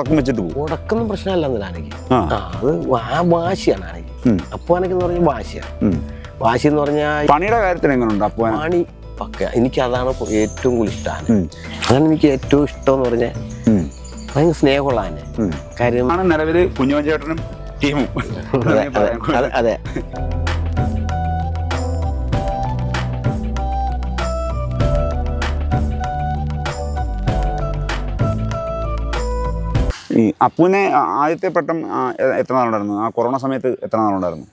ഉറക്കം വെച്ചിട്ട് പോകും. ഉടക്കൊന്നും പ്രശ്നമല്ല ആനയ്ക്ക് അത് ആ വാശിയാണ് ആനയ്ക്ക്. അപ്പുവാനയ്ക്ക് എന്ന് പറഞ്ഞാൽ വാശിയാണ് വാശി എന്ന് പറഞ്ഞാൽ പണിയുടെ കാര്യത്തിൽ എങ്ങനെയുണ്ട് അപ്പുവാൻ പണി പക്ക. എനിക്ക് അതാണ് ഏറ്റവും കൂടുതൽ ഇഷ്ടമാണ് അതാണ് എനിക്ക് ഏറ്റവും ഇഷ്ടം എന്ന് പറഞ്ഞാൽ. ഭയങ്കര സ്നേഹമുള്ള ആന കാര്യമാണ് നിലവിൽ കുഞ്ഞുമൻ ചേട്ടനും ടീമും അതെ. ഈ അപ്പുവിനെ ആദ്യത്തെ പെട്ടം എത്ര നാളുണ്ടായിരുന്നു? ആ കൊറോണ സമയത്ത് എത്ര നാളുണ്ടായിരുന്നു?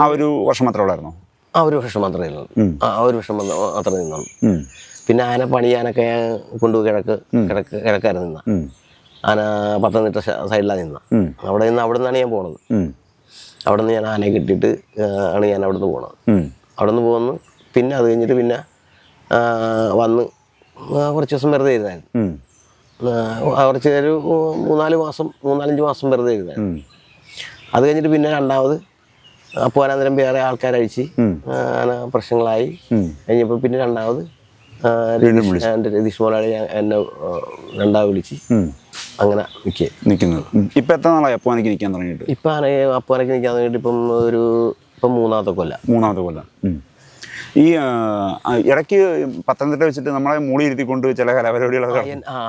ആ ഒരു വർഷം മാത്രമേ ഉള്ളായിരുന്നു? ആ ഒരു വർഷം മാത്രമേ ഉള്ളൂ. ആ ഒരു വർഷം മാത്രമേ നിന്നുള്ളൂ. പിന്നെ ആന പണിയാനൊക്കെ ഞാൻ കൊണ്ടുപോയി കിഴക്ക് കിഴക്ക് കിഴക്കായിരുന്നു നിന്ന ആന പത്തനംതിട്ട സൈഡിലാണ് നിന്ന അവിടെ നിന്ന് അവിടെ നിന്നാണ് ഞാൻ പോണത്. അവിടെ നിന്ന് ഞാൻ ആനയെ കിട്ടിയിട്ട് ആണ് ഞാൻ അവിടെ നിന്ന് പോണത്. അവിടെ നിന്ന് പോകുന്നു പിന്നെ അത് കഴിഞ്ഞിട്ട് പിന്നെ വന്ന് കുറച്ച് ദിവസം വെറുതെ ഇരുന്നായിരുന്നു. കുറച്ച് ഒരു മൂന്നാൽ മാസം മൂന്നാലഞ്ച് മാസം വെറുതെ എഴുതാൻ അത് കഴിഞ്ഞിട്ട് പിന്നെ രണ്ടാമത് അനന്തരം വേറെ ആൾക്കാരഴിച്ച് പ്രശ്നങ്ങളായി. കഴിഞ്ഞപ്പോൾ പിന്നെ രണ്ടാമത് എന്റെ രതീഷ് മോലാളി ഞാൻ- എന്നെ രണ്ടാമത് വിളിച്ച് അങ്ങനെ നിൽക്കുക നിൽക്കുന്നത്. ഇപ്പൊ എത്ര നാളായി അപ്പുവാനിക്ക് നിൽക്കാൻ തുടങ്ങിയിട്ട്? ഇപ്പം ആന അപ്പോനൊക്കെ നിൽക്കാൻ തുടങ്ങിയിട്ട് ഇപ്പം ഒരു ഇപ്പം മൂന്നാമത്തെ കൊല്ലം. മൂന്നാമത്തെ കൊല്ലം. ഈ ഇടയ്ക്ക് പത്തനംതിട്ട വെച്ചിട്ട് നമ്മളെ മൂളി ഇരുത്തിക്കൊണ്ട് ചില കലാപരിപാടികളൊക്കെ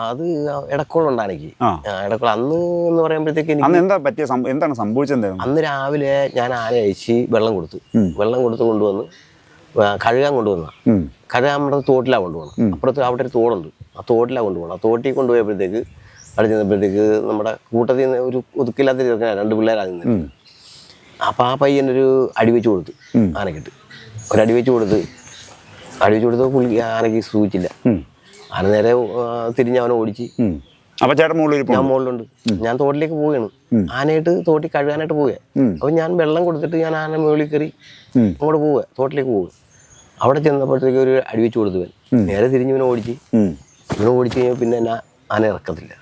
അത് ഇടക്കോളുണ്ട് ആനയ്ക്ക് ആ. ഇടക്കോളം അന്ന് എന്ന് പറയുമ്പോഴത്തേക്ക് അന്ന് എന്താ പറ്റിയ എന്താണ് സംഭവിച്ചത് അന്ന് രാവിലെ ഞാൻ ആന അയച്ച് വെള്ളം കൊടുത്തു. വെള്ളം കൊടുത്ത് കൊണ്ടുവന്ന് കഴുകാൻ കൊണ്ടുവന്ന. കഴുകാൻ നമ്മുടെ തോട്ടിലാണ് കൊണ്ടുപോകണം അപ്പുറത്ത് അവിടെ ഒരു തോടുണ്ട്. ആ തോട്ടിലാണ് കൊണ്ടുപോകണം ആ തോട്ടിൽ കൊണ്ടുപോയപ്പോഴത്തേക്ക് അവിടെ ചെന്നപ്പോഴത്തേക്ക് നമ്മുടെ കൂട്ടത്തിൽ നിന്ന് ഒരു ഒതുക്കില്ലാത്ത ചെറുക്കനാ രണ്ട് പിള്ളേരാണ് നിന്ന് അപ്പം ആ പയ്യനൊരു അടി വെച്ച് കൊടുത്തു ആനക്കിട്ട് ഒരു അടി വെച്ച് കൊടുത്ത്. അടി വെച്ച് കൊടുത്ത് പുള്ളി ആനയ്ക്ക് സൂചിച്ചില്ല. ആന നേരെ തിരിഞ്ഞ് അവനെ ഓടിച്ച്. അപ്പൊ ചേട്ടൻ മുകളിൽ ഞാൻ മുകളിലുണ്ട്. ഞാൻ തോട്ടിലേക്ക് പോവുകയാണ്. ആനയായിട്ട് തോട്ടി കഴുകാനായിട്ട് പോവുക. അപ്പൊ ഞാൻ വെള്ളം കൊടുത്തിട്ട് ഞാൻ ആന മുകളിൽ കയറി. അങ്ങോട്ട് പോവുക തോട്ടിലേക്ക് പോവുക. അവിടെ ചെന്നപ്പോഴത്തേക്ക് ഒരു അടി വെച്ച് കൊടുത്തു നേരെ തിരിഞ്ഞ് ഇവനെ ഓടിച്ച്. ഇവനെ ഓടിച്ച് കഴിഞ്ഞാൽ പിന്നെ എന്നെ ആന ഇറക്കത്തില്ല.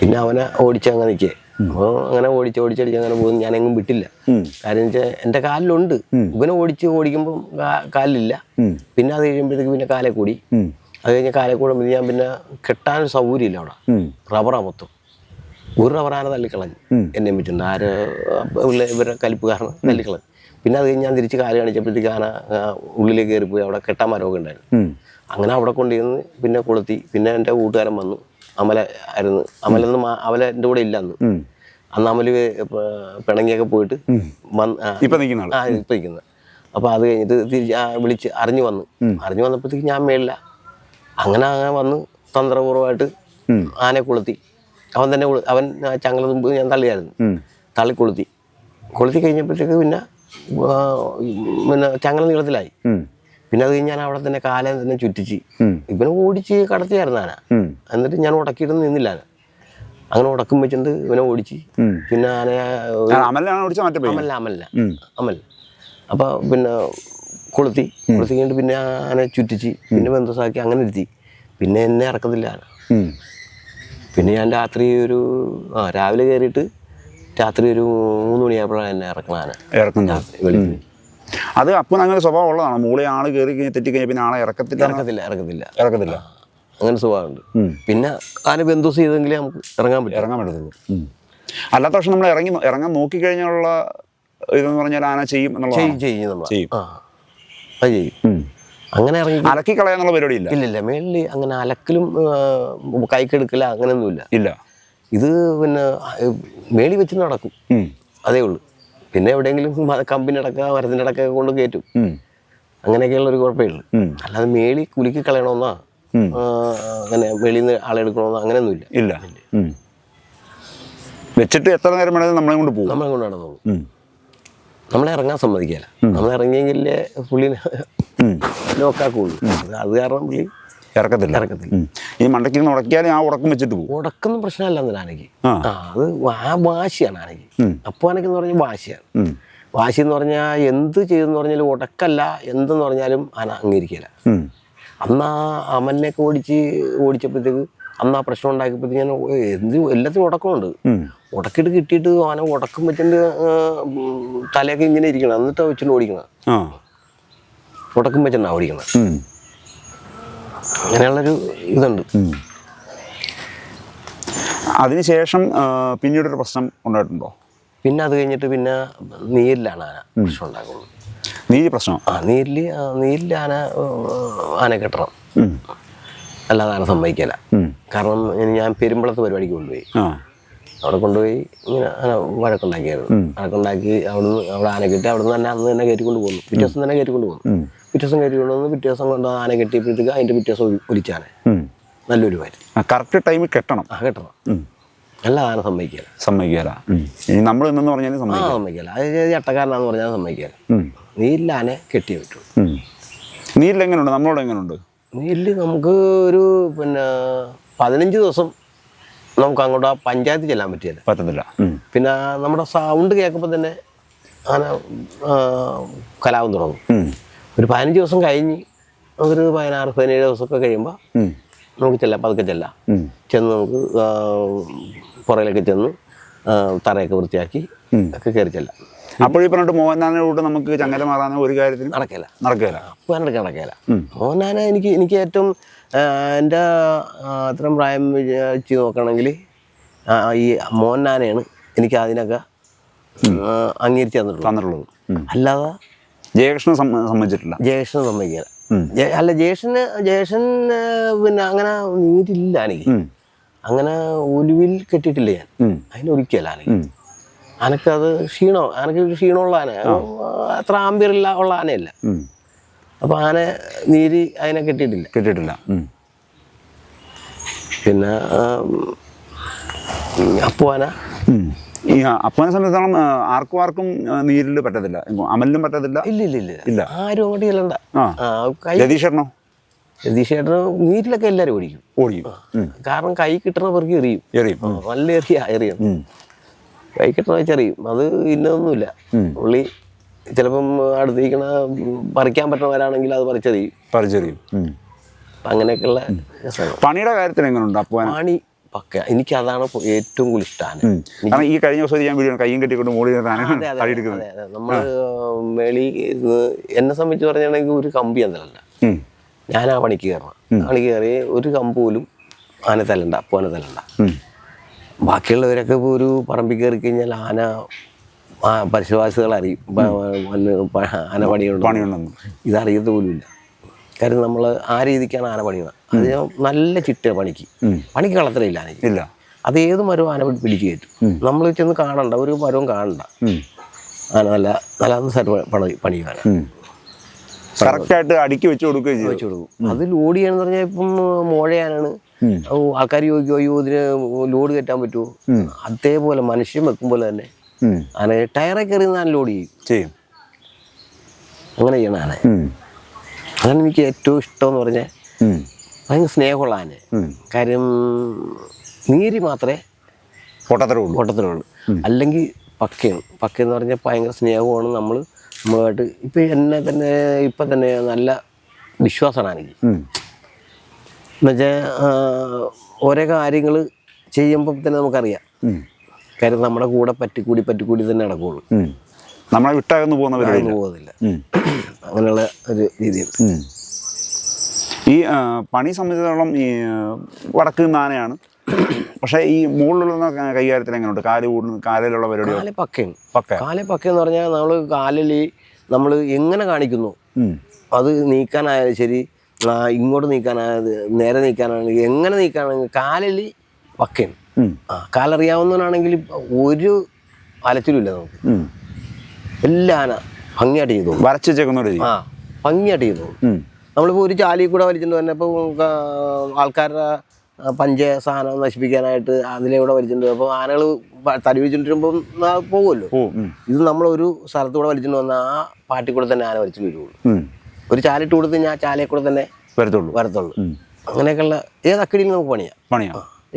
പിന്നെ അവനെ ഓടിച്ച് അങ്ങനെ നിൽക്കേ അപ്പോൾ അങ്ങനെ ഓടിച്ച് ഓടിച്ചടിച്ച് അങ്ങനെ പോകും ഞാൻ എങ്ങും വിട്ടില്ല. കാര്യം വെച്ചാൽ എന്റെ കാലിലുണ്ട്. ഇവനെ ഓടിച്ച് ഓടിക്കുമ്പോൾ കാലിലില്ല. പിന്നെ അത് കഴിയുമ്പോഴത്തേക്ക് പിന്നെ കാലേ കൂടി. അത് കഴിഞ്ഞ് കാലേ കൂടുമ്പോൾ ഞാൻ പിന്നെ കെട്ടാനൊരു സൗകര്യമില്ല അവിടെ. റബ്ബറാ മൊത്തം. ഒരു റബ്ബറാന തള്ളിക്കളഞ്ഞു. എന്നെ പറ്റുന്നുണ്ട് ആര് ഇവരെ ഇവരുടെ കലിപ്പ് കാരണം തള്ളിക്കളഞ്ഞു. പിന്നെ അത് കഴിഞ്ഞ് ഞാൻ തിരിച്ച് കാൽ കാണിച്ചപ്പോഴത്തേക്ക് ആന ഉള്ളിലേക്ക് കയറിപ്പോയി. അവിടെ കെട്ടാൻ മരമൊക്കെ ഉണ്ടായിരുന്നു. അങ്ങനെ അവിടെ കൊണ്ടുവന്ന് പിന്നെ കൊളുത്തി. പിന്നെ എന്റെ കൂട്ടുകാരൻ വന്നു. അമല ആയിരുന്നു. അമലെന്ന് അവല എന്റെ കൂടെ ഇല്ല അന്ന്. അന്ന് അമൽ പിണങ്ങിയൊക്കെ പോയിട്ട് വന്ന് ഇപ്പൊ നിൽക്കുന്ന ആ ഇപ്പം അപ്പോൾ അത് കഴിഞ്ഞിട്ട് തിരിച്ച് വിളിച്ച് അറിഞ്ഞു വന്നു. അറിഞ്ഞു വന്നപ്പോഴത്തേക്ക് ഞാൻ മേളില്ല അങ്ങനെ അങ്ങനെ വന്ന് തന്ത്രപൂർവമായിട്ട് ആനെ ആനയെ കൊളുത്തി. അവൻ തന്നെ അവൻ ചങ്ങല തുമ്പ് ഞാൻ തള്ളിയായിരുന്നു. തള്ളി കൊളുത്തി. കൊളുത്തി കഴിഞ്ഞപ്പോഴത്തേക്ക് പിന്നെ പിന്നെ ചങ്ങല നീളത്തിലായി. പിന്നെ അത് ഞാൻ അവിടെ തന്നെ കാലം തന്നെ ചുറ്റിച്ച്. ഇവനെ ഓടിച്ച് കടത്തിയായിരുന്നു ആന. എന്നിട്ട് ഞാൻ ഉടക്കിയിട്ട് നിന്നില്ല ആന അങ്ങനെ ഉടക്കും വെച്ചിട്ട് ഇവനെ ഓടിച്ച് പിന്നെ ആനയെ അമല്ല അമല്ല. അമൽ. അപ്പോൾ പിന്നെ കൊളുത്തി കൊളുത്തി കഴിഞ്ഞിട്ട് പിന്നെ ആനെ ചുറ്റിച്ച് പിന്നെ ബന്ധുസാക്കി അങ്ങനെ ഇരുത്തി. പിന്നെ എന്നെ ഇറക്കത്തില്ല ആന പിന്നെ ഞാൻ രാത്രി ഒരു ആ രാവിലെ കയറിയിട്ട് രാത്രി ഒരു മൂന്ന് മണിയായപ്പോഴാണ് എന്നെ ഇറക്കണ ആന ഇറക്കുന്നത്. വെളുപ്പിന് അത് അപ്പൊ അങ്ങനെ സ്വഭാവം ഉള്ളതാണ് മൂളി ആൾ കയറി കഴിഞ്ഞ് തെറ്റി കഴിഞ്ഞ പിന്നെ ആളെ ഇറക്കത്തില്ല ഇറക്കത്തില്ല ഇറക്കത്തില്ല. ഇറക്കത്തില്ല. അങ്ങനെ സ്വഭാവമുണ്ട്. പിന്നെ ആന ബന്ധുസ് ചെയ്തെങ്കിലേ നമുക്ക് ഇറങ്ങാൻ പറ്റും. ഇറങ്ങാൻ പറ്റത്തുള്ളൂ. അല്ലാത്ത പക്ഷെ നമ്മൾ ഇറങ്ങി ഇറങ്ങാൻ നോക്കിക്കഴിഞ്ഞുള്ള ഇതെന്ന് പറഞ്ഞാൽ ആന ചെയ്യും എന്നുള്ളത് ചെയ്യും ചെയ്യും. അത് ചെയ്യും. അങ്ങനെ ഇറങ്ങി അലക്കി കളയാന്നുള്ള പരിപാടി ഇല്ല. ഇല്ലില്ല മേളിൽ അങ്ങനെ അലക്കലും കൈക്കെടുക്കല അങ്ങനെയൊന്നുമില്ല ഇല്ല. ഇത് പിന്നെ മേളി വെച്ച് നടക്കും. അതേ ഉള്ളൂ. പിന്നെ എവിടെയെങ്കിലും മ- കമ്പിന്റെ അടക്ക മരത്തിന്റെ അടക്ക കൊണ്ട് കയറ്റും അങ്ങനെയൊക്കെയുള്ള ഒരു കുഴപ്പമേ ഉള്ളൂ. അല്ലാതെ മേളി കുലുക്കി കളയണമെന്നാ? അങ്ങനെ വെളിയിൽ നിന്ന് ആളെടുക്കണമെന്നോ അങ്ങനെയൊന്നുമില്ല. ഇല്ല. വെച്ചിട്ട് എത്ര നേരം വേണമെങ്കിലും നമ്മളെ കൊണ്ട് പോകും. നമ്മളെ കൊണ്ട് നടന്നു ഉം. നമ്മളെ ഇറങ്ങാൻ സമ്മതിക്കില്ല നമ്മൾ ഇറങ്ങിയെങ്കിലേ പുള്ളിനെ നോക്കാക്കുള്ളൂ ലോക്കാക്കുള്ളൂ. അത് കാരണം പുള്ളി ഇറക്കത്തില്ല. ഇറക്കത്തില്ല. ഈ മണ്ടയ്ക്ക് നിന്ന് ഉടക്കിയാലും ആ ഉടക്കം വെച്ചിട്ട് പോകും. ഉടക്കൊന്നും പ്രശ്നമല്ല ആനയ്ക്ക് ആ. അത് ആ വാശിയാണ് ആനയ്ക്ക് അപ്പൊ ആനയ്ക്ക് എന്ന് പറഞ്ഞാൽ വാശിയാണ്. വാശി എന്ന് പറഞ്ഞാൽ എന്ത് ചെയ്തെന്ന് പറഞ്ഞാലും ഉടക്കല്ല എന്തെന്ന് പറഞ്ഞാലും ആന അംഗീകരിക്കില്ല. അന്ന് ആ അമലിനെയൊക്കെ ഓടിച്ച് ഓടിച്ചപ്പോഴത്തേക്ക് അന്ന് ആ പ്രശ്നം ഉണ്ടാക്കിയപ്പോഴത്തേക്ക് ഞാൻ എന്ത് എല്ലാത്തിനും ഉടക്കമുണ്ട്. ഉടക്കിട്ട് കിട്ടിയിട്ട് ആന ഉടക്കം വെച്ചിട്ട് തലയൊക്കെ ഇങ്ങനെ ഇരിക്കണം. എന്നിട്ട് വെച്ചിട്ട് ഓടിക്കണം ഉടക്കം വെച്ചിട്ടാണ് ഓടിക്കണം. അങ്ങനെയുള്ളൊരു ഇതുണ്ട്. അതിനുശേഷം പിന്നീട് പിന്നീടൊരു പ്രശ്നം ഉണ്ടായിട്ടുണ്ടോ? പിന്നെ അത് കഴിഞ്ഞിട്ട് പിന്നെ നീരിലാണ് ആന പ്രശ്നം ഉണ്ടാക്കുന്നത് നീര് പ്രശ്നം? ആ നീരിൽ നീരിൽ ആന ആന കെട്ടണം. അല്ലാതെ ആന സംഭവിക്കില്ല കാരണം ഞാൻ പെരുമ്പളത്ത് പരിപാടിക്ക് കൊണ്ടുപോയി. അവിടെ കൊണ്ടുപോയി ഇങ്ങനെ ആന വഴക്കുണ്ടാക്കിയായിരുന്നു. വഴക്കുണ്ടാക്കി അവിടുന്ന് അവിടെ ആന കെട്ടി അവിടുന്ന് തന്നെ അന്ന് തന്നെ കയറ്റിക്കൊണ്ട് പോകുന്നു പിറ്റേ ദിവസം തന്നെ കയറ്റിക്കൊണ്ട് പോകുന്നു പിറ്റേ ദിവസം കയറ്റി കൊണ്ടുവന്ന് പിറ്റേ ദിവസം കൊണ്ട് ആന കെട്ടിയപ്പോഴത്തേക്ക് അതിന്റെ പിറ്റേ ദിവസം ഒലി- ഒലിച്ചാന നല്ലൊരു കാര്യം. കറക്റ്റ് ടൈമിൽ കെട്ടണം. ആ കെട്ടണം. എല്ലാ അല്ല ആന സമ്മതിക്കല സമ്മതിക്കാല ഇനി നമ്മൾ ഇന്നെന്ന് പറഞ്ഞാൽ സമ്മതിക്കല്ല. സമ്മതിക്കാം സമ്മതിക്കല അത് ചട്ടക്കാരനാന്ന് പറഞ്ഞാൽ സമ്മതിക്കല നീല്ല ആനെ കെട്ടിയേ പറ്റുള്ളൂ. എങ്ങനെയുണ്ട്? നമ്മളോട് എങ്ങനെയുണ്ട്? നീൽ നമുക്ക് ഒരു പിന്നെ പതിനഞ്ച് ദിവസം നമുക്ക് അങ്ങോട്ട് ആ പഞ്ചായത്തിൽ ചെല്ലാൻ പറ്റിയല്ല? പറ്റത്തില്ല. പിന്നെ നമ്മുടെ സൗണ്ട് കേൾക്കുമ്പോൾ തന്നെ ആന കലാപം തുടങ്ങും. ഒരു പതിനഞ്ച് ദിവസം കഴിഞ്ഞ് ഒരു പതിനാറ് പതിനേഴ് ദിവസമൊക്കെ കഴിയുമ്പോൾ. നമുക്ക് ചെല്ലാം പതുക്കെ ചെല്ലാം. ചെന്ന് നമുക്ക് പുറകിലൊക്കെ പുറയിലൊക്കെ ചെന്ന് തറയൊക്കെ വൃത്തിയാക്കി ഒക്കെ കയറി ചെല്ലാം. അപ്പോൾ ഈ പറഞ്ഞിട്ട് മോഹൻലാലിനെ കൂട്ട് നമുക്ക് ചങ്ങല മാറാൻ ഒരു കാര്യത്തിൽ നടക്കില്ല. നടക്കില്ല. എനിക്ക് നടക്കില്ല. മോഹനാന എനിക്ക് എനിക്ക് ഏറ്റവും എന്റെ അത്രയും പ്രായം വെച്ച് നോക്കണമെങ്കിൽ ഈ മോഹനാനയാണ് എനിക്ക് അതിനൊക്കെ അംഗീകരിച്ച് തന്നിട്ടുള്ളത്. തന്നിട്ടുള്ളത്. അല്ലാതെ ജയകൃഷ്ണൻ സംബന്ധിച്ചിട്ടില്ല സമ്മതിച്ചിട്ടില്ല. സംബന്ധിക്കില്ല അല്ല ജയേഷന് ജയേഷൻ പിന്നെ അങ്ങനെ നീരില്ല എനിക്ക് അങ്ങനെ ഒലുവിൽ കെട്ടിയിട്ടില്ല ഞാൻ. ഉം. അതിനൊരിക്കല എനിക്ക്. അനക്കത് ക്ഷീണോ? അനക്ക് ക്ഷീണമുള്ള ആന. അത്ര ആമ്പിയറില്ല ഉള്ള ആനയല്ല. അപ്പൊ ആന നീര് അതിനെ കെട്ടിയിട്ടില്ല. കെട്ടിയിട്ടില്ല. പിന്നെ അപ്പുവാന ഉം. ഈ അപ്പനെ സംബന്ധിച്ചിടത്തോളം ആ, ആർക്കും ആർക്കും നീരിൽ പറ്റത്തില്ല. അമലിനും പറ്റത്തില്ല. ഇല്ല ഇല്ല ഇല്ല. ഇല്ല. ആരും അങ്ങോട്ട് ചെല്ലണ്ട. രതീഷേട്ടനോ രതീഷേട്ടന് നീരിലൊക്കെ എല്ലാവരും ഓടിക്കും. ഓടിക്കും. കാരണം കൈ കിട്ടണ പേർക്ക് എറിയും. എറിയും. നല്ല എറിയ എറിയും. കൈ കിട്ടണ വെച്ചെറിയും അത് ഇന്നൊന്നുമില്ല. പുള്ളി ചിലപ്പം അടുത്തിരിക്കണ പറിക്കാൻ പറ്റണവരാണെങ്കിൽ അത് പറിച്ചെറിയും. പറിച്ചെറിയും. അങ്ങനെയൊക്കെയുള്ള പണിയുടെ കാര്യത്തിൽ എങ്ങനെയുണ്ട് അപ്പന? പണി പക്ക. എനിക്ക് അതാണ് ഏറ്റവും കൂടുതൽ ഇഷ്ടമാണ് ഈ കഴിഞ്ഞ ദിവസം ഞാൻ വീഡിയോ കയ്യും കെട്ടിക്കൊണ്ട് മോളി നമ്മൾ മേളി എന്നെ സംബന്ധിച്ച് പറഞ്ഞാണെങ്കിൽ ഒരു കമ്പി എന്നല്ല ഞാൻ ആ പണിക്ക് കയറണം. പണിക്ക് കയറി ഒരു കമ്പ് പോലും ആന തല്ലണ്ട അപ്പു ആന തല്ലണ്ട ബാക്കിയുള്ളവരൊക്കെ ഇപ്പോൾ ഒരു പറമ്പിൽ കയറി കഴിഞ്ഞാൽ ആന ആ പരിസരവാസികൾ അറിയും. ആന പണിയുണ്ട്? ഇതറിയത് പോലും പോലുമില്ല. കാര്യം നമ്മൾ ആ രീതിക്കാണ് ആന പണിയുന്നത്. അത് നല്ല ചിട്ട പണിക്ക്. പണിക്ക് കളത്തിലില്ല ആനയ്ക്ക്. ഇല്ല. അത് ഏത് മരവും ആന പിടിച്ചു കയറ്റും. നമ്മൾ ചെന്ന് കാണണ്ട ഒരു മരവും കാണണ്ട. ആന നല്ല നല്ല സർവ പണി പണിയാണ് അടിക്കി കറക്റ്റായിട്ട് അടുക്കി വെച്ച് കൊടുക്കുകയും വെച്ച് കൊടുക്കും. അത് ലോഡ് ചെയ്യാന്ന് പറഞ്ഞാൽ ഇപ്പം മോഴയാനാണ്. ആൾക്കാർ ചോദിക്കും അയ്യോ ഇതിന് ലോഡ് കയറ്റാൻ പറ്റുമോ? അതേപോലെ മനുഷ്യൻ വെക്കും പോലെ തന്നെ. ആന ടയറെ കയറി ഞാൻ ലോഡ് ചെയ്യും. ചെയ്യും. അങ്ങനെ ചെയ്യണം ആന. അതാണ് എനിക്ക് ഏറ്റവും ഇഷ്ടം എന്ന് പറഞ്ഞാൽ. ഭയങ്കര സ്നേഹമുള്ള ആന കാര്യം നീര് മാത്രമേ ഓട്ടത്തിലുള്ളൂ ഓട്ടത്തിലുള്ളൂ അല്ലെങ്കിൽ പക്കയാണ് പക്കയെന്ന് പറഞ്ഞാൽ ഭയങ്കര സ്നേഹമാണ് നമ്മൾ നമ്മളുമായിട്ട് ഇപ്പം എന്നെ തന്നെ ഇപ്പം തന്നെ നല്ല വിശ്വാസമാണ് എനിക്ക്. എന്നുവെച്ചാൽ ഓരോ കാര്യങ്ങൾ ചെയ്യുമ്പോൾ തന്നെ നമുക്കറിയാം. കാര്യം നമ്മുടെ കൂടെ പറ്റിക്കൂടി പറ്റിക്കൂടി തന്നെ നടക്കുകയുള്ളൂ. നമ്മളെ വിട്ടകന്ന് പോകുന്ന പരിപാടി പോകുന്നില്ല അങ്ങനെയുള്ള ഒരു രീതിയുണ്ട്. ഈ പണി സംബന്ധിച്ചിടത്തോളം ഈ വടക്ക് നാനയാണ് പക്ഷേ ഈ മുകളിലുള്ള കൈകാര്യത്തിൽ എങ്ങനെയുണ്ട്? കാൽ കൂടുന്ന കാലിലുള്ള പരിപാടി കാലെ പക്കയാണ്. പക്ക. കാലെ പക്കയെന്ന് പറഞ്ഞാൽ നമ്മൾ കാലിൽ നമ്മൾ എങ്ങനെ കാണിക്കുന്നു. അത് നീക്കാനായാലും ശരി ഇങ്ങോട്ട് നീക്കാനായത് നേരെ നീക്കാനാണെങ്കിൽ എങ്ങനെ നീക്കാനാണെങ്കിൽ കാലിൽ പക്കയാണ്. ഉം. ആ കാലറിയാവുന്നവനാണെങ്കിൽ ഒരു അലച്ചിലുമില്ല നമുക്ക്. ഉം. എല്ലാ ആന ഭംഗിയായിട്ട് ചെയ്തു വരച്ച് വെച്ചേക്കുന്നോട് ആ ഭംഗിയായിട്ട് ചെയ്തു. നമ്മളിപ്പോൾ ഒരു ചാലി കൂടെ വലിച്ചെന്ന് ഇപ്പോൾ ആൾക്കാരുടെ പഞ്ച സാധനം നശിപ്പിക്കാനായിട്ട് അതിലൂടെ വലിച്ചിട്ടുണ്ട് വലിച്ചിട്ട് അപ്പോൾ ആനകൾ തടി വെച്ചിട്ടുമ്പോൾ പോകുമല്ലോ. ഇത് നമ്മളൊരു സ്ഥലത്തൂടെ വലിച്ചിട്ട് വന്നാൽ ആ പാട്ടിൽ കൂടെ തന്നെ ആന വലിച്ചു വരുള്ളൂ. ഒരു ചാലിട്ട് കൊടുത്ത് ഞാൻ ചാലയെ കൂടെ തന്നെ വരത്തുള്ളൂ. വരത്തുള്ളൂ. അങ്ങനെയൊക്കെയുള്ള ഏത് അക്കടിയിൽ നമുക്ക് പണിയാം. പണിയാ.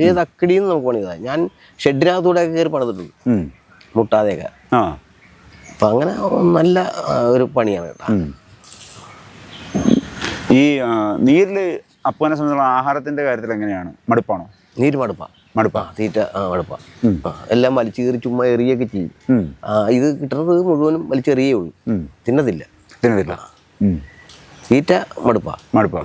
ഏത് അക്കടിയിൽ നിന്ന് നമുക്ക് പണിതാ ഞാൻ ഷെഡിനകത്തൂടെ കയറി പണിതിട്ടുണ്ട്. മുട്ടാതെയൊക്കെ. അപ്പം അങ്ങനെ നല്ല ഒരു പണിയാണ് കേട്ടോ. ഈ നീരിൽ അപ്പനെ സംബന്ധിച്ചുള്ള ആഹാരത്തിന്റെ കാര്യത്തിൽ എങ്ങനെയാണ്? മടുപ്പാണോ? നീര് മടുപ്പാ. മടുപ്പാ. തീറ്റ ആ മടുപ്പാ. എല്ലാം വലിച്ചേറി ചുമ്മാ എറിയൊക്കെ ചെയ്യും. ഇത് കിട്ടുന്നത് മുഴുവനും വലിച്ചെറിയേ ഉള്ളൂ. തിന്നതില്ല. തിന്നതില്ല. തീറ്റ മടുപ്പാ. മടുപ്പാ.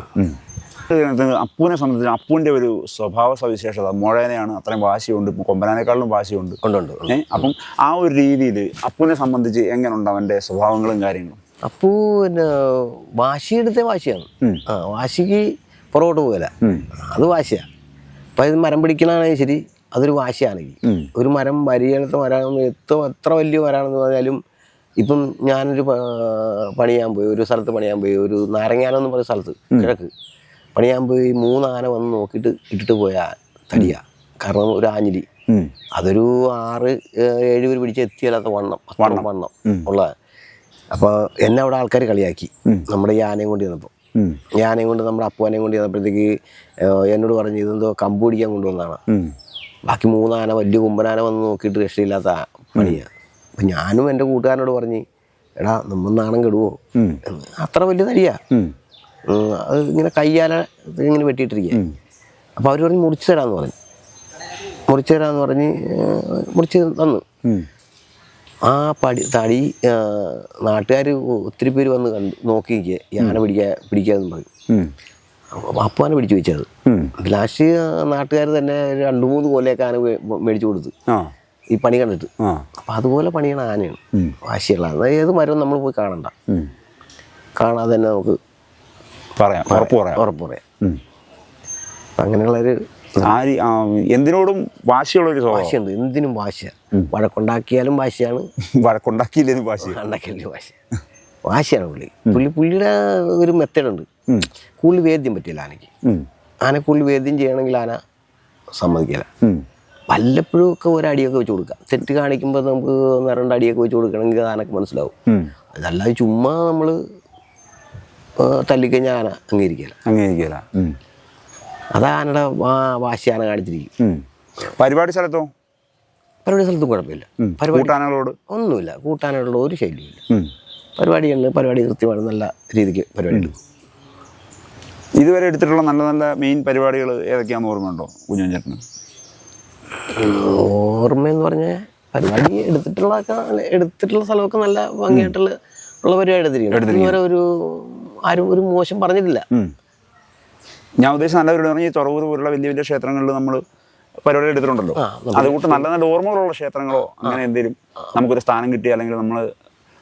അപ്പൂനെ സംബന്ധിച്ച് അപ്പൂന്റെ ഒരു സ്വഭാവ സവിശേഷത മുഴേനെയാണ് അത്രയും വാശിയുണ്ട് കൊമ്പനാനേക്കാളും വാശിയുണ്ട്. ഉണ്ട് അപ്പം ആ ഒരു രീതിയിൽ അപ്പൂനെ സംബന്ധിച്ച് എങ്ങനെയുണ്ട് അവന്റെ സ്വഭാവങ്ങളും കാര്യങ്ങളും? അപ്പൂ പിന്നെ വാശിയെടുത്ത വാശിയാണ്. ആ വാശിക്ക് പുറകോട്ട് പോകല അത് വാശിയാ. അപ്പം ഇത് മരം പിടിക്കണാണെങ്കിൽ ശരി അതൊരു വാശിയാണെങ്കിൽ. ഒരു മരം വരികണത്തെ മരം എത്ര എത്ര വലിയ മരമാണെന്ന് പറഞ്ഞാലും ഇപ്പം ഞാനൊരു പണിയാൻ പോയി ഒരു സ്ഥലത്ത് പണിയാൻ പോയി ഒരു നാരങ്ങാനം എന്ന് പറയുന്ന സ്ഥലത്ത് കിഴക്ക്. പണിയാൻ പോയി മൂന്ന് ആന വന്ന് നോക്കിയിട്ട് ഇട്ടിട്ട് പോയ തടിയാ. കാരണം ഒരു ആഞ്ഞിലി. അതൊരു ആറ് ഏഴ് പേര് പിടിച്ച് എത്തിയല്ലാത്ത വണ്ണം. വണ്ണം. വണ്ണം ഉള്ള അപ്പോൾ എന്നെ അവിടെ ആൾക്കാർ കളിയാക്കി. നമ്മുടെ ഈ ആനയും കൊണ്ട് ചെന്നപ്പോൾ ഞാനേം കൊണ്ട് നമ്മുടെ അപ്പുവാനേം കൊണ്ട് ചെന്നപ്പോഴത്തേക്ക് എന്നോട് പറഞ്ഞു ഇതെന്തോ കമ്പ് പിടിക്കാൻ കൊണ്ടുവന്നതാണ്. ബാക്കി മൂന്നാന വലിയ കുമ്പനാന വന്ന് നോക്കിയിട്ട് രക്ഷയില്ലാത്ത പണിയാണ് അപ്പം ഞാനും എന്റെ കൂട്ടുകാരനോട് പറഞ്ഞ് എടാ നമ്മൾ നാണം കെടുവോ. അത്ര വലിയ തടിയാ. അത് ഇങ്ങനെ കയ്യാല ഇങ്ങനെ വെട്ടിയിട്ടിരിക്കുക അപ്പോൾ അവർ പറഞ്ഞ് മുറിച്ചു തരാമെന്ന് പറഞ്ഞു. മുറിച്ചു തരാമെന്ന് പറഞ്ഞ് മുറിച്ച് തന്നു. ആ പടി തടി നാട്ടുകാർ ഒത്തിരി പേര് വന്ന് കണ്ട് നോക്കി നിൽക്കുക ഈ ആന പിടിക്കാൻ പിടിക്കാന്ന് പറയും. അപ്പാനെ പിടിച്ചു വെച്ചത്. ലാസ്റ്റ് നാട്ടുകാർ തന്നെ രണ്ട് മൂന്ന് കൊല്ലയൊക്കെ ആന മേടിച്ചു കൊടുത്തു. ഈ പണി കണ്ടിട്ട്. അപ്പം അതുപോലെ പണിയാണ് ആനയാണ്. വാശിയുള്ള അത് ഏത് മരവും നമ്മൾ പോയി കാണണ്ട. കാണാതെ തന്നെ നമുക്ക് പറയാം ഉറപ്പ് പറയാം. ഉറപ്പ് പറയാം. അങ്ങനെയുള്ളൊരു ആര് എന്തിനോടും വാശിയുള്ളൊരു വാശിയുണ്ട് എന്തിനും വാശിയാണ് വഴക്കുണ്ടാക്കിയാലും വാശിയാണ്. വഴക്കുണ്ടാക്കിയില്ലേന്ന് വാശി ഉണ്ടാക്കിയാലും വാശി വാശിയാണ് പുള്ളി. പുള്ളി പുള്ളിയുടെ ഒരു മെത്തേഡുണ്ട്. കൂടുതൽ വേദ്യം പറ്റില്ല ആനയ്ക്ക്. ആന കൂടുതൽ വേദ്യം ചെയ്യണമെങ്കിൽ ആന സമ്മതിക്കില്ല. വല്ലപ്പോഴും ഒക്കെ ഒരടിയൊക്കെ വെച്ച് കൊടുക്കാം. തെറ്റ് കാണിക്കുമ്പോൾ നമുക്ക് ഒന്ന് രണ്ട് അടിയൊക്കെ വെച്ച് കൊടുക്കണമെങ്കിൽ ആനക്ക് മനസ്സിലാവും. അതല്ലാതെ ചുമ്മാ നമ്മൾ തല്ലിക്കഴിഞ്ഞാൽ ആന അംഗീകരിക്കില്ല അംഗീകരിക്കില്ല. അതാ ആനയുടെ വാശി ആന കാണിച്ചിരിക്കും. പരിപാടി സ്ഥലത്തോ? പരിപാടി സ്ഥലത്തും കുഴപ്പമില്ല. കൂട്ടാനകളോട്? ഒന്നുമില്ല. കൂട്ടാനുള്ള ഒരു ശൈലിയില്ല. പരിപാടി പരിപാടിയുണ്ട് പരിപാടി കൃത്യമാണ് നല്ല രീതിക്ക് പരിപാടി എടുക്കും. ഇതുവരെ എടുത്തിട്ടുള്ള നല്ല നല്ല മെയിൻ പരിപാടികൾ ഏതൊക്കെയാണെന്ന് ഓർമ്മയുണ്ടോ കുഞ്ഞൻ ചേട്ടന്? ഓർമ്മയെന്ന് പറഞ്ഞാൽ പരിപാടി എടുത്തിട്ടുള്ള എടുത്തിട്ടുള്ള സ്ഥലമൊക്കെ നല്ല ഭംഗിയായിട്ടുള്ള ഉള്ള പരിപാടി എടുത്തിരിക്കും ഇതുവരെ ഒരു ആരും ഒരു മോശം പറഞ്ഞിട്ടില്ല. ഞാൻ ഉദ്ദേശിച്ച നല്ല പരിപാടി പറഞ്ഞാൽ ഈ തുറവൂർ പോലുള്ള വലിയ വലിയ ക്ഷേത്രങ്ങളിൽ നമ്മൾ പരിപാടി എടുത്തിട്ടുണ്ടല്ലോ. അതുകൂട്ട് നല്ല നല്ല ഓർമ്മകളുള്ള ക്ഷേത്രങ്ങളോ അങ്ങനെ എന്തെങ്കിലും നമുക്കൊരു സ്ഥാനം കിട്ടി അല്ലെങ്കിൽ നമ്മൾ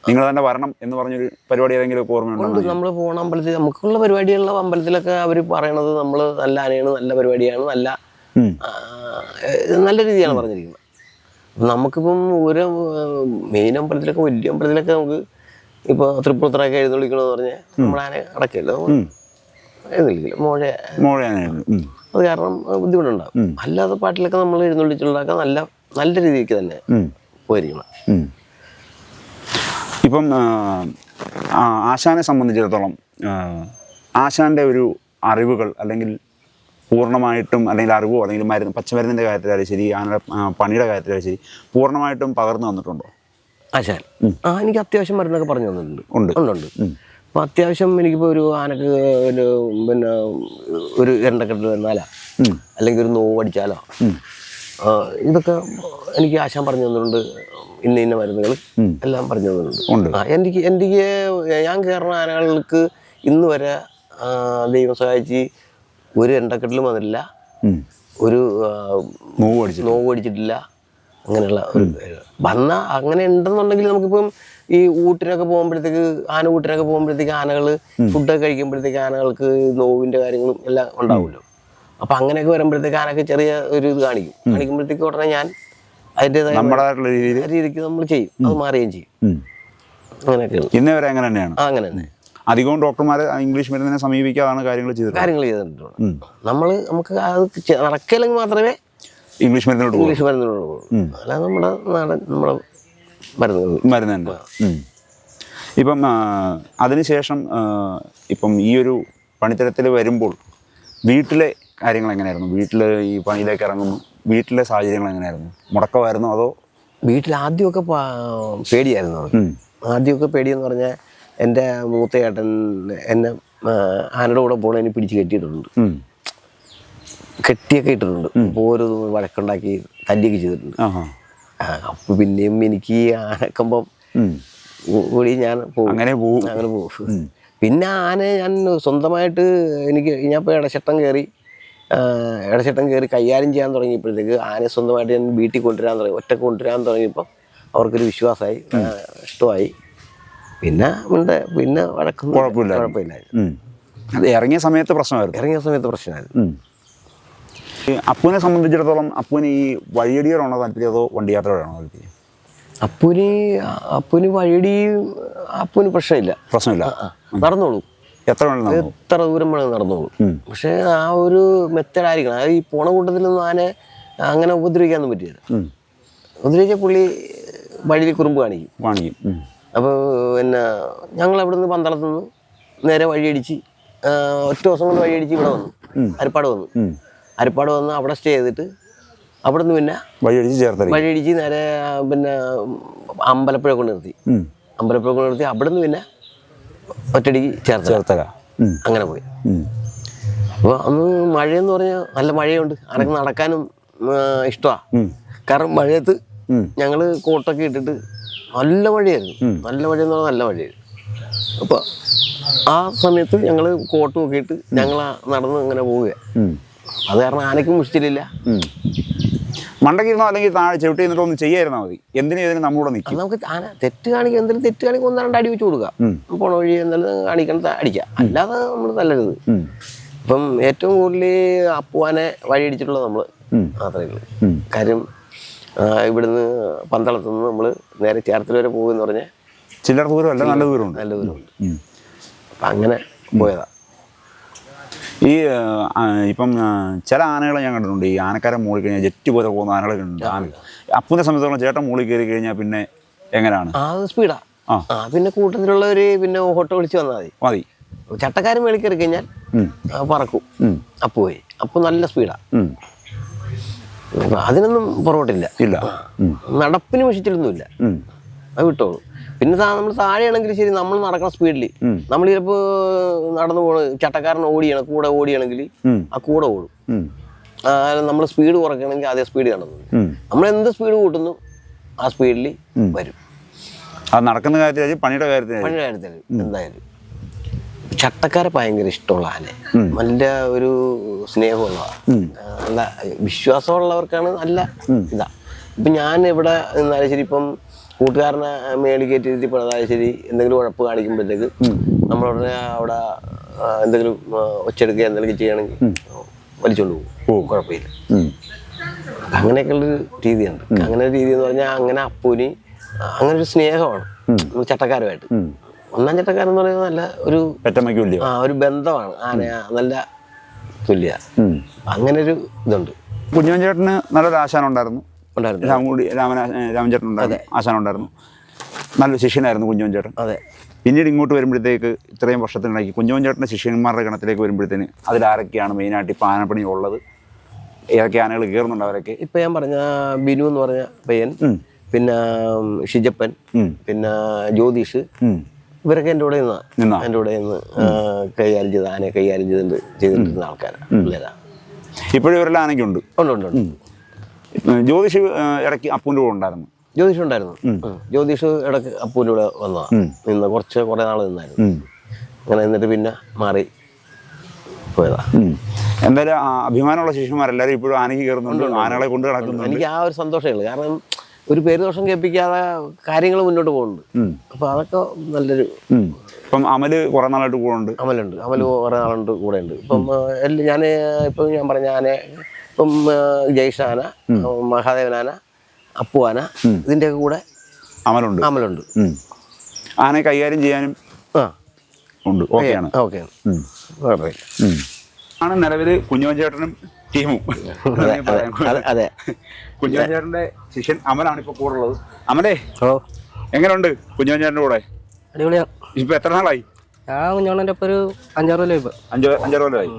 നിങ്ങൾ തന്നെ വരണം എന്ന് പറഞ്ഞൊരു പരിപാടി ഏതെങ്കിലും ഓർമ്മയുണ്ടോ നമ്മൾ പോണ അമ്പലത്തിൽ നമുക്കുള്ള പരിപാടിയുള്ള അമ്പലത്തിലൊക്കെ അവർ പറയണത് നമ്മൾ നല്ല ആനയാണ് നല്ല പരിപാടിയാണ് നല്ല നല്ല രീതിയാണ് പറഞ്ഞിരിക്കുന്നത്. നമുക്കിപ്പം ഒരു മെയിൻ അമ്പലത്തിലൊക്കെ വലിയ അമ്പലത്തിലൊക്കെ നമുക്ക് ഇപ്പോൾ തൃപ്പൂണിത്തറയൊക്കെ എഴുന്നള്ളിക്കണമെന്ന് പറഞ്ഞാൽ നമ്മളാനെ അടക്കല്ലോ? എഴുന്നള്ളിക്കില്ല. മോഴ. അത് കാരണം ബുദ്ധിമുട്ടുണ്ടാകും അല്ലാതെ പാട്ടിലൊക്കെ നമ്മൾ എഴുന്നള്ളിച്ചുണ്ടാക്കാൻ നല്ല നല്ല രീതിക്ക് തന്നെ. പോയിരിക്കണം. ഇപ്പം ആശാനെ സംബന്ധിച്ചിടത്തോളം ആശാന്റെ ഒരു അറിവുകൾ അല്ലെങ്കിൽ പൂർണമായിട്ടും അല്ലെങ്കിൽ അറിവോ അല്ലെങ്കിൽ മരുന്ന് പച്ചമരുന്നിന്റെ കാര്യത്തിലായാലും ശരി ആനയുടെ പണിയുടെ കാര്യത്തിലായാലും ശരി പൂർണമായിട്ടും പകർന്നു വന്നിട്ടുണ്ടോ ആശാൻ ആ എനിക്ക് അത്യാവശ്യം മരുന്നൊക്കെ പറഞ്ഞു തന്നിട്ടുണ്ട്. ഉണ്ട്. ഉണ്ട് അപ്പൊ അപ്പോൾ അത്യാവശ്യം എനിക്കിപ്പോൾ ഒരു ആനക്ക് ഒരു പിന്നെ ഒരു ഇരണ്ടക്കെട്ട് വന്നാലോ അല്ലെങ്കിൽ ഒരു നോവ് അടിച്ചാലോ. ഇതൊക്കെ എനിക്ക് ആശാൻ പറഞ്ഞു തന്നിട്ടുണ്ട്. ഇന്ന ഇന്ന മരുന്നുകൾ എല്ലാം പറഞ്ഞു. തന്നിട്ടുണ്ട്. എനിക്ക് എനിക്ക് ഞാൻ കയറുന്ന ആനകൾക്ക് ഇന്ന് വരെ ദൈവം സഹായിച്ച് ഒരു എണ്ടക്കെട്ടിലും വന്നിട്ടില്ല. ഒരു നോവ് അടിച്ചിട്ടില്ല. അങ്ങനെയുള്ള വന്ന അങ്ങനെ ഉണ്ടെന്നുണ്ടെങ്കിൽ നമുക്കിപ്പം ഈ ഊട്ടിനൊക്കെ പോകുമ്പോഴത്തേക്ക് ആന ഊട്ടിനൊക്കെ പോകുമ്പോഴത്തേക്ക് ആനകൾ ഫുഡൊക്കെ കഴിക്കുമ്പോഴത്തേക്ക് ആനകൾക്ക് നോവിന്റെ കാര്യങ്ങളും എല്ലാം ഉണ്ടാവുമല്ലോ. അപ്പൊ അങ്ങനെയൊക്കെ വരുമ്പോഴത്തേക്ക് ആനക്ക് ചെറിയ ഒരു ഇത് കാണിക്കും. കാണിക്കുമ്പോഴത്തേക്ക് ഉടനെ ഞാൻ അതിന്റെതായ രീതിയിൽ രീതിക്ക് നമ്മൾ ചെയ്യും. അത് മാറുകയും ചെയ്യും. അങ്ങനെയൊക്കെയാണ് ഇന്നേ വരെ അങ്ങനെ തന്നെയാണ്. ആ അങ്ങനെ തന്നെ. അധികവും ഡോക്ടർമാർ ഇംഗ്ലീഷ് മരുന്നിനെ സമീപിക്കാതാണ് കാര്യങ്ങൾ ചെയ്തത് കാര്യങ്ങൾ ചെയ്തിട്ടുണ്ട് നമ്മൾ നമുക്ക് അത് നടക്കില്ലെങ്കിൽ മാത്രമേ ഇംഗ്ലീഷ് മരുന്നിനോട് ഇംഗ്ലീഷ് മരുന്നിനോട് അല്ലാതെ നമ്മുടെ നാടൻ നമ്മുടെ മരുന്ന് മരുന്ന് തന്നെ ഇപ്പം അതിനുശേഷം ഇപ്പം ഈ ഒരു പണിത്തരത്തിൽ വരുമ്പോൾ വീട്ടിലെ കാര്യങ്ങൾ എങ്ങനെയായിരുന്നു? വീട്ടിൽ ഈ പണിയിലേക്ക് ഇറങ്ങുന്നു വീട്ടിലെ സാഹചര്യങ്ങൾ എങ്ങനെയായിരുന്നു? മുടക്കമായിരുന്നു അതോ? വീട്ടിൽ ആദ്യമൊക്കെ പേടിയായിരുന്നു. ആദ്യമൊക്കെ പേടിയെന്ന് പറഞ്ഞാൽ എന്റെ മൂത്തയേട്ടൻ എന്നെ ആനയുടെ കൂടെ പോകണതിന് പിടിച്ച് കെട്ടിയിട്ടുണ്ട്. കെട്ടിയൊക്കെ ഇട്ടിട്ടുണ്ട്. ഓരോ വഴക്കുണ്ടാക്കി തല്ലിയൊക്കെ ചെയ്തിട്ടുണ്ട്. അപ്പൊ പിന്നെയും എനിക്ക് ഈ ആനക്കമ്പം. കൂടി ഞാൻ പോകും. അങ്ങനെ പോകും. അങ്ങനെ പോകും. പിന്നെ ആനയെ ഞാൻ സ്വന്തമായിട്ട് എനിക്ക് ഞാൻ ഇപ്പോൾ ഇടച്ചട്ടം കയറി ഇടച്ചട്ടം കയറി കൈകാര്യം ചെയ്യാൻ തുടങ്ങിയപ്പോഴത്തേക്ക് ആനയെ സ്വന്തമായിട്ട് ഞാൻ വീട്ടിൽ കൊണ്ടുവരാൻ തുടങ്ങി ഒറ്റ കൊണ്ടുവരാൻ തുടങ്ങിയപ്പോൾ അവർക്കൊരു വിശ്വാസമായി ഇഷ്ടമായി. പിന്നെ ഇവിടെ പിന്നെ വഴക്കൊന്നും കുഴപ്പമില്ല. അത് ഇറങ്ങിയ സമയത്ത് പ്രശ്നമായിരുന്നു. ഇറങ്ങിയ സമയത്ത് പ്രശ്നമായിരുന്നു. അപ്പുവിനെ സംബന്ധിച്ചിടത്തോളം അപ്പുവിന് ഈ വഴിയടിയോടാണോ താല്പര്യം അതോ വണ്ടിയാത്രയോടാണോ താല്പര്യം? അപ്പുവിന് അപ്പുവിന് വഴിയടി അപ്പുവിന് പ്രശ്നമില്ല. പ്രശ്നമില്ല. നടന്നോളൂ. എത്ര വേണം എത്ര ദൂരം വേണമെങ്കിൽ നടന്നോളൂ. പക്ഷെ ആ ഒരു മെത്തേഡ് ആയിരിക്കണം അത് ഈ പോണ കൂട്ടത്തിലൊന്നും ആനെ അങ്ങനെ ഉപദ്രവിക്കാനൊന്നും പറ്റില്ല. ഉപദ്രവിച്ചാൽ ഉപദ്രവിച്ച പുള്ളി വഴിയിൽ കുറുമ്പ് കാണിക്കും. കാണിക്കും. അപ്പോൾ പിന്നെ ഞങ്ങൾ അവിടെ നിന്ന് പന്തളത്ത് നിന്ന് നേരെ വഴിയടിച്ച് ഒറ്റ ദിവസം കൊണ്ട് വഴിയടിച്ച് ഇവിടെ വന്നു. അരിപ്പാട് വന്നു. അരിപ്പാട് വന്ന് അവിടെ സ്റ്റേ ചെയ്തിട്ട് അവിടെ നിന്ന് പിന്നെ വഴിയടിച്ച് ചേർത്തറി വഴിയടിച്ച് നേരെ പിന്നെ അമ്പലപ്പുഴ കൊണ്ട് നിർത്തി. അമ്പലപ്പുഴ കൊണ്ട് നിർത്തി അവിടെ നിന്ന് പിന്നെ ഒറ്റടിക്ക് ചേർത്ത് ചേർത്തക അങ്ങനെ പോയി. അപ്പോൾ അന്ന് മഴയെന്ന് പറഞ്ഞാൽ നല്ല മഴയുണ്ട്. അനക്ക് നടക്കാനും ഇഷ്ടമാണ് കാരണം മഴയത്ത് ഞങ്ങൾ ഞങ്ങൾ കോട്ടൊക്കെ ഇട്ടിട്ട് നല്ല മഴയായിരുന്നു. നല്ല മഴ എന്ന് പറഞ്ഞാൽ നല്ല മഴയായിരുന്നു. അപ്പോൾ ആ സമയത്ത് ഞങ്ങൾ കോട്ടും നോക്കിയിട്ട് ഇട്ട് ഞങ്ങൾ നടന്ന് അങ്ങനെ പോവുക. അത് കാരണം ആനയ്ക്കും മുഷ്ടിലില്ല മണ്ടക്കിരുന്നോ അല്ലെങ്കിൽ താഴെ ചവിട്ടി എന്നിട്ട് ഒന്ന് ചെയ്യായിരുന്നാൽ മതി. എന്തിനും ഏതിനും നമ്മുടെ നിൽക്കും. നമുക്ക് ആന തെറ്റ് കാണിക്കുക എന്തെങ്കിലും തെറ്റ് കാണിക്കുക ഒന്ന് രണ്ട് അടി വെച്ച് കൊടുക്കുക പോണ വഴി എന്തെങ്കിലും കാണിക്കണത് അടിക്കുക അല്ലാതെ നമ്മൾ നല്ലരുത് ഉം. ഇപ്പം ഏറ്റവും കൂടുതൽ അപ്പുവാനെ വഴിയടിച്ചിട്ടുള്ളത് നമ്മൾ മാത്രമേ ഉള്ളൂ. കാര്യം ഇവിടുന്ന് പന്തളത്തു നിന്ന് നമ്മൾ നേരെ ചേർത്തല വരെ പോകുമെന്ന് പറഞ്ഞാൽ ചില്ലറ ദൂരം നല്ല ദൂരമുണ്ട്. നല്ല ദൂരമുണ്ട്. അപ്പം അങ്ങനെ പോയതാ. ഈ ഇപ്പം ചില ആനകളെ ഞാൻ കണ്ടിട്ടുണ്ട്. ഈ ആനക്കാരെ മൂളി കഴിഞ്ഞാൽ ജെറ്റ് പോലെ പോകുന്ന ആനകളെ കണ്ടിട്ടുണ്ട്. ആന അപ്പുനെ സംബന്ധിച്ചോളം ചേട്ടൻ മൂളി കയറി കഴിഞ്ഞാൽ പിന്നെ എങ്ങനെയാണ്? ആ സ്പീഡാ ആ. പിന്നെ കൂട്ടത്തിലുള്ളവർ പിന്നെ ഓട്ടോ വിളിച്ച് വന്നാൽ മതി. മതി. ചട്ടക്കാരൻ മേളിൽ കയറി കഴിഞ്ഞാൽ പറക്കും. അപ്പു പോയി. അപ്പു നല്ല സ്പീഡാ അതിനൊന്നും പുറകോട്ടില്ല. ഇല്ല. നടപ്പിന് വിഷിച്ചിട്ടൊന്നുമില്ല. അത് വിട്ടോളൂ. പിന്നെ നമ്മൾ താഴെയാണെങ്കിൽ ശരി നമ്മൾ നടക്കുന്ന സ്പീഡിൽ നമ്മൾ ചിലപ്പോൾ നടന്നു പോണ ചട്ടക്കാരൻ ഓടിയാണ് കൂടെ ഓടിയാണെങ്കിൽ ആ കൂടെ ഓടും. നമ്മൾ സ്പീഡ് കുറയ്ക്കണമെങ്കിൽ അതേ സ്പീഡ് നടന്നു നമ്മൾ എന്ത് സ്പീഡ് കൂട്ടുന്നു ആ സ്പീഡിൽ വരും. ആ നടക്കുന്ന കാര്യത്തിൽ പണിയുടെ കാര്യത്തിൽ പണിയുടെ കാര്യത്തിൽ എന്തായാലും. ചട്ടക്കാരെ ഭയങ്കര ഇഷ്ടമുള്ള ആന. നല്ല ഒരു സ്നേഹമുള്ള നല്ല വിശ്വാസമുള്ളവർക്കാണ് നല്ല ഇതാ. ഇപ്പം ഞാൻ ഇവിടെ നിന്നാലും ശരി ഇപ്പം കൂട്ടുകാരനെ മേളിൽ കയറ്റി ഇരുത്തി പണിതാലും ശരി എന്തെങ്കിലും ഉഴപ്പ് കാണിക്കുമ്പോഴത്തേക്ക് നമ്മളുടനെ അവിടെ എന്തെങ്കിലും ഒച്ചെടുക്കുക എന്തെങ്കിലും ചെയ്യണമെങ്കിൽ വലിച്ചോണ്ട് പോകും. കുഴപ്പമില്ല. അങ്ങനെയൊക്കെയുള്ളൊരു രീതിയുണ്ട്. അങ്ങനെ ഒരു രീതി എന്ന് പറഞ്ഞാൽ അങ്ങനെ അപ്പൂനി അങ്ങനെ ഒരു സ്നേഹമാണ് ചട്ടക്കാരുമായിട്ട്. ഒന്നാം ചട്ടക്കാരൻ എന്ന് പറയുന്നത് നല്ല ഒരു പെറ്റമ്മയ്ക്ക് ആ ഒരു ബന്ധമാണ്. ആന നല്ല തുല്യ. അങ്ങനെ ഒരു ഇതുണ്ട്. കുഞ്ഞുമഞ്ചേട്ടന് നല്ലൊരു ആശാനം ഉണ്ടായിരുന്നു ഉണ്ടായിരുന്നു രാമൻകുടി രാമൻ രാമൻ ഉണ്ടായിരുന്നു. ആശാനം ഉണ്ടായിരുന്നു. നല്ലൊരു ശിഷ്യനായിരുന്നു കുഞ്ഞോൻ ചേട്ടൻ അതെ. പിന്നീട് ഇങ്ങോട്ട് വരുമ്പോഴത്തേക്ക് ഇത്രയും വർഷത്തിനിടയ്ക്ക് കുഞ്ഞോൻ ചേട്ടന്റെ ശിഷ്യന്മാരുടെ ഗണത്തിലേക്ക് വരുമ്പോഴത്തേന് അതിലാരൊക്കെയാണ് മെയിനായിട്ട് ഇപ്പോൾ ആനപ്പണി ഉള്ളത്? ഏതൊക്കെ ആനകൾ കയറുന്നുണ്ട് അവരൊക്കെ? ഇപ്പം ഞാൻ പറഞ്ഞ ബിനു എന്ന് പറഞ്ഞ പയ്യൻ പിന്നെ ഷിജപ്പൻ പിന്നെ ജ്യോതിഷ് ഇവരൊക്കെ എന്റെ കൂടെ നിന്നാ? എന്റെ കൂടെ നിന്ന് കൈകാര്യം ചെയ്ത് ആനയെ കൈകാര്യം ചെയ്തിട്ട് ചെയ്തിട്ടുള്ള ആൾക്കാരാണ്. ഇപ്പോഴും ഇവരെല്ലാം ആനയ്ക്കുണ്ട്? ഉണ്ട് ഉണ്ട് ഉണ്ട്. ജ്യോതിഷ് ഇടയ്ക്ക് അപ്പൂന്റെ കൂടെ ഉണ്ടായിരുന്നു. ജ്യോതിഷ് ഉണ്ടായിരുന്നു. ജ്യോതിഷ് ഇടയ്ക്ക് അപ്പൂന്റെ കൂടെ വന്നതാണ് നിന്ന് കുറച്ച് കുറേ നാൾ നിന്നായിരുന്നു. അങ്ങനെ എന്നിട്ട് പിന്നെ മാറി പോയതാ. എന്തായാലും അഭിമാനമുള്ള ശിഷ്യന്മാരെല്ലാവരും ഇപ്പോഴും ആനയ്ക്ക് കയറുന്നുണ്ട് ആനകളെ കൊണ്ട് നടക്കുന്നുണ്ട്. എനിക്ക് ആ ഒരു സന്തോഷമേ ഉള്ളൂ. കാരണം ഒരു പേര് ദോഷം കേൾപ്പിക്കാതെ കാര്യങ്ങൾ മുന്നോട്ട് പോകുന്നുണ്ട്. അപ്പൊ അതൊക്കെ നല്ലൊരു. ഇപ്പം അമൽ കുറെ നാളായിട്ട് കൂടെ ഉണ്ട്. അമലുണ്ട്. അമൽ കുറെ നാളുണ്ട് കൂടെ ഉണ്ട്. ഇപ്പം ഞാൻ ഇപ്പം ഞാൻ പറഞ്ഞ ആന ഇപ്പം ജയ്ഷാന മഹാദേവനാന അപ്പുവാന ഇതിന്റെ കൂടെ അമലുണ്ട്. അമലുണ്ട്. ആനയെ കൈകാര്യം ചെയ്യാനും ആ. ഉണ്ട്. ഓക്കെയാണ്. ഓക്കെ. ഉം. കുഴപ്പമില്ല. ആണ് നിലവിൽ കുഞ്ഞോൻ ചേട്ടനും ടീമും. അതെ കുഞ്ഞോൻ ചേട്ടന്റെ ശിഷ്യൻ അമലാണ് ഇപ്പൊ കൂടെ ഉള്ളത്. അമലേ എങ്ങനെയുണ്ട് കുഞ്ഞോൻ ചേട്ടന്റെ കൂടെ? അടിപൊളിയാണ് ഇപ്പൊ എത്ര നാളായി? ഞാൻ കുഞ്ഞോണന്റെ ഒപ്പം ഒരു അഞ്ചാറ് കൊല്ലം ഇപ്പൊ അഞ്ചോ അഞ്ചാറ് കൊല്ലമായി.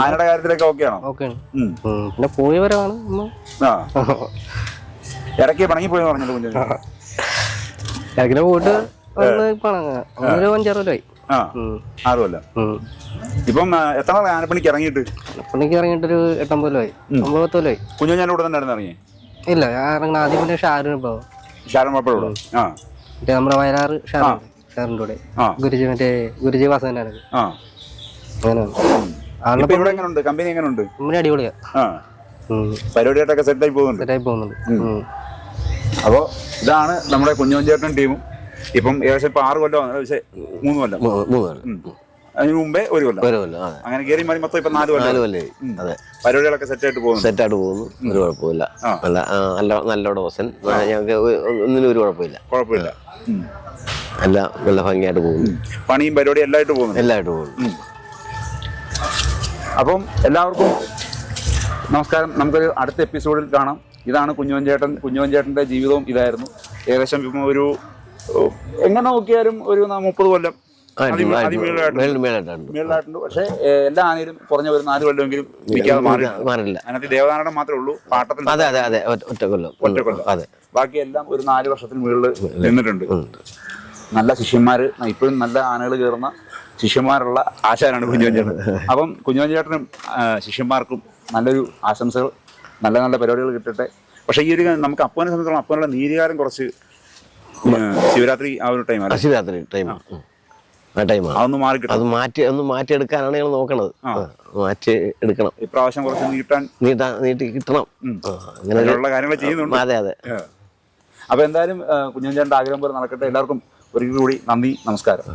ആനയുടെ കാര്യത്തിലൊക്കെ ഓക്കെയാണോ? ഓക്കെയാണ്. ഉം. പിന്നെ പോയി വരവാണ്. ആ. ഇടയ്ക്ക് പണങ്ങി പോയി ചേട്ടൻ. ഇടയ്ക്കിനെ പോയിട്ട് വന്ന് പണം ഒരു അഞ്ചാറ് കൊല്ലമായി ആ. ആറ് കൊല്ലം. ഇപ്പം ആ, എത്ര ആനപ്പണിക്ക് ഇറങ്ങിയിട്ട്? പണിക്ക് ഇറങ്ങിയിട്ടൊരു എട്ടൊമ്പത് കൊല്ലമായി ഒമ്പത് പത്ത് കൊല്ലമായി കുഞ്ഞോൻ ഞാൻ കൂടെ തന്നെ ഇറങ്ങി ഇല്ല ഞാൻ ഇറങ്ങണ ആദ്യം പിന്നെ ഷാരൂൺ ഇപ്പൊ. മാപ്പഴോട് ആ. മറ്റേ നമ്മുടെ വയലാറ് ഷാരൂൺ. സാറിന്റെ കൂടെ ഗുരുജി മറ്റേ ഗുരുജി വാസനാണ് ആ. അങ്ങനെയാണ് ആളുടെ ഇപ്പൊ ഇവിടെ എങ്ങനെയുണ്ട് കമ്പനി എങ്ങനെയുണ്ട് കമ്പനി അടിപൊളിയാ. ആ. ഉം. പരിപാടിയായിട്ടൊക്കെ സെറ്റായി പോകുന്നുണ്ട്. സെറ്റായി പോകുന്നുണ്ട്. ഉം. അപ്പോൾ ഇതാണ് നമ്മുടെ കുഞ്ഞോഞ്ചേട്ടൻ ടീമും. ഇപ്പം ഏകദേശം ഇപ്പൊ ആറ് കൊല്ലം പക്ഷേ മൂന്ന് കൊല്ലം. മൂന്ന് കൊല്ലം. അതിന് മുമ്പേ ഒരു കൊല്ലം. ഒരു കൊല്ലം അതെ. അങ്ങനെ കയറി മാറി മൊത്തം ഇപ്പൊ നാല് കൊല്ലം. അതെ. പരിപാടികളൊക്കെ സെറ്റ് ആയിട്ട് സെറ്റായിട്ട് പോകുന്നു. ഒരു കുഴപ്പമില്ല. നല്ല നല്ല നല്ല ഡോസൻ ഞങ്ങൾക്ക് ഒന്നിനും ഒരു കുഴപ്പമില്ല. കുഴപ്പമില്ല. ഉം. നല്ല ഭംഗിയായിട്ട് പോകുന്നു. പണിയും പരിപാടിയും എല്ലായിട്ട് പോകുന്നു. എല്ലായിട്ട് പോകുന്നു. അപ്പം എല്ലാവർക്കും നമസ്കാരം. നമുക്കൊരു അടുത്ത എപ്പിസോഡിൽ കാണാം. ഇതാണ് കുഞ്ഞുവൻ ചേട്ടൻ കുഞ്ഞുവൻ ചേട്ടന്റെ ജീവിതവും ഇതായിരുന്നു. ഏകദേശം ഇപ്പം ഒരു എങ്ങനെ നോക്കിയാലും ഒരു മുപ്പത് കൊല്ലം. മേളിലായിട്ടുണ്ട് പക്ഷേ എല്ലാ ആനയിലും കുറഞ്ഞ ഒരു നാല് കൊല്ലമെങ്കിലും മാറില്ല അതിനകത്ത് ദേവനാരായണം മാത്രമേ ഉള്ളൂ. പാട്ടത്തിൽ അതെ അതെ അതെ. ഒറ്റ- കൊല്ലം ഒറ്റ കൊല്ലം. ബാക്കി എല്ലാം ഒരു നാല് വർഷത്തിന് മുകളിൽ നിന്നിട്ടുണ്ട്. നല്ല ശിഷ്യന്മാര് ഇപ്പോഴും നല്ല ആനകൾ കയറുന്ന ശിഷ്യന്മാരുള്ള ആശാനാണ് കുഞ്ഞുവഞ്ചേട്ടൻ അപ്പം കുഞ്ഞുവഞ്ചേട്ടനും ശിഷ്യന്മാർക്കും നല്ലൊരു ആശംസകൾ നല്ല നല്ല പരിപാടികൾ കിട്ടട്ടെ. പക്ഷേ ഈ ഒരു നമുക്ക് അപ്പനെ സംബന്ധിച്ചോളം അപ്പനുള്ള നീതികാരം കുറച്ച് ശിവരാത്രി ആ ഒരു ടൈം അല്ല? ശിവരാത്രി ടൈമാണ് അതൊന്ന് മാറി അത് മാറ്റി ഒന്ന് മാറ്റിയെടുക്കാനാണ് ഞങ്ങൾ നോക്കണത്. മാറ്റി എടുക്കണം. ഇപ്രാവശ്യം കുറച്ച് നീട്ടാൻ നീട്ടാ നീട്ടി കിട്ടണം. അങ്ങനെയുള്ള കാര്യങ്ങൾ ചെയ്യുന്നുണ്ട്. അതെ അതെ. അപ്പൊ എന്തായാലും കുഞ്ഞുചേട്ടന്റെ ആഗ്രഹം പോലെ നടക്കട്ടെ. എല്ലാവർക്കും ഒരിക്കൽ കൂടി നന്ദി നമസ്കാരം.